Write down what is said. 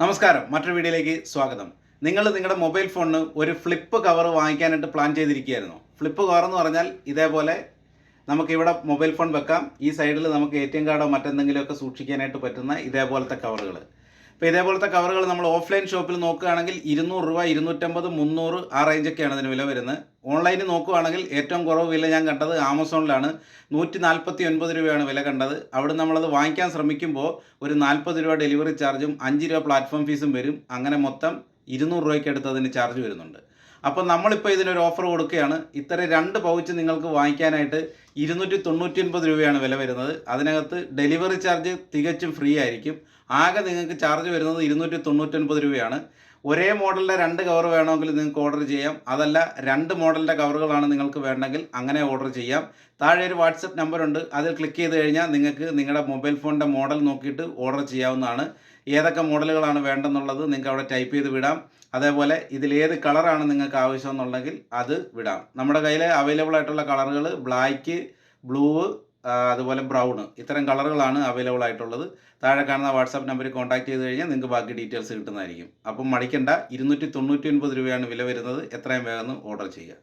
നമസ്കാരം. മറ്റൊരു വീഡിയോയിലേക്ക് സ്വാഗതം. നിങ്ങൾ നിങ്ങളുടെ മൊബൈൽ ഫോണിന് ഒരു ഫ്ലിപ്പ് കവർ വാങ്ങിക്കാനായിട്ട് പ്ലാൻ ചെയ്തിരിക്കുകയായിരുന്നു. ഫ്ലിപ്പ് കവർ എന്ന് പറഞ്ഞാൽ ഇതേപോലെ നമുക്ക് ഇവിടെ മൊബൈൽ ഫോൺ വെക്കാം. ഈ സൈഡിൽ നമുക്ക് എ ടി എം കാർഡോ മറ്റെന്തെങ്കിലുമൊക്കെ സൂക്ഷിക്കാനായിട്ട് പറ്റുന്ന ഇതേപോലത്തെ കവറുകൾ. ഇപ്പോൾ ഇതേപോലത്തെ കവറുകൾ നമ്മൾ ഓഫ്ലൈൻ ഷോപ്പിൽ നോക്കുകയാണെങ്കിൽ ഇരുന്നൂറ് രൂപ ഇരുന്നൂറ്റമ്പത് മുന്നൂറ് ആ റേഞ്ചൊക്കെയാണ് അതിന് വില വരുന്നത്. ഓൺലൈനിൽ നോക്കുകയാണെങ്കിൽ ഏറ്റവും കുറവ് വില ഞാൻ കണ്ടത് ആമസോണിലാണ്. നൂറ്റി നാൽപ്പത്തി ഒൻപത് രൂപയാണ് വില കണ്ടത്. അവിടെ നമ്മളത് വാങ്ങിക്കാൻ ശ്രമിക്കുമ്പോൾ ഒരു നാൽപ്പത് രൂപ ഡെലിവറി ചാർജും അഞ്ച് രൂപ പ്ലാറ്റ്ഫോം ഫീസും വരും. അങ്ങനെ മൊത്തം ഇരുന്നൂറ് രൂപയ്ക്ക് അടുത്ത് അതിന് ചാർജ് വരുന്നുണ്ട്. അപ്പോൾ നമ്മളിപ്പോൾ ഇതിനൊരു ഓഫർ കൊടുക്കുകയാണ്. ഇത്തരം രണ്ട് പൗച്ച് നിങ്ങൾക്ക് വാങ്ങിക്കാനായിട്ട് ഇരുന്നൂറ്റി തൊണ്ണൂറ്റി ഒൻപത് രൂപയാണ് വില വരുന്നത്. അതിനകത്ത് ഡെലിവറി ചാർജ് തികച്ചും ഫ്രീ ആയിരിക്കും. ആകെ നിങ്ങൾക്ക് ചാർജ് വരുന്നത് ഇരുന്നൂറ്റി തൊണ്ണൂറ്റൊൻപത് രൂപയാണ്. ഒരേ മോഡലിന്റെ രണ്ട് കവർ വേണമെങ്കിൽ നിങ്ങൾക്ക് ഓർഡർ ചെയ്യാം. അതല്ല രണ്ട് മോഡലിന്റെ കവറുകളാണ് നിങ്ങൾക്ക് വേണമെങ്കിൽ അങ്ങനെ ഓർഡർ ചെയ്യാം. താഴെ ഒരു വാട്സപ്പ് നമ്പറുണ്ട് അതിൽ ക്ലിക്ക് ചെയ്ത് കഴിഞ്ഞാൽ നിങ്ങൾക്ക് നിങ്ങളുടെ മൊബൈൽ ഫോണിന്റെ മോഡൽ നോക്കിയിട്ട് ഓർഡർ ചെയ്യാവുന്നതാണ്. ഏതൊക്കെ മോഡലുകളാണ് വേണ്ടെന്നുള്ളത് നിങ്ങൾക്ക് അവിടെ ടൈപ്പ് ചെയ്ത് വിടാം. അതേപോലെ ഇതിലേത് കളറാണ് നിങ്ങൾക്ക് ആവശ്യം എന്നുണ്ടെങ്കിൽ അത് വിടാം. നമ്മുടെ കയ്യിൽ അവൈലബിൾ ആയിട്ടുള്ള കളറുകൾ ബ്ലാക്ക് ബ്ലൂ അതുപോലെ ബ്രൗൺ ഇത്തരം കളറുകളാണ് അവൈലബിൾ ആയിട്ടുള്ളത്. താഴെ കാണുന്ന വാട്സാപ്പ് നമ്പറിൽ കോൺടാക്ട് ചെയ്ത് കഴിഞ്ഞാൽ നിങ്ങൾക്ക് ബാക്കി ഡീറ്റെയിൽസ് കിട്ടുന്നതായിരിക്കും. അപ്പം മടിക്കണ്ട ഇരുന്നൂറ്റി തൊണ്ണൂറ്റി ഒൻപത് രൂപയാണ് വില വരുന്നത്. എത്രയും വേഗം ഓർഡർ ചെയ്യുക.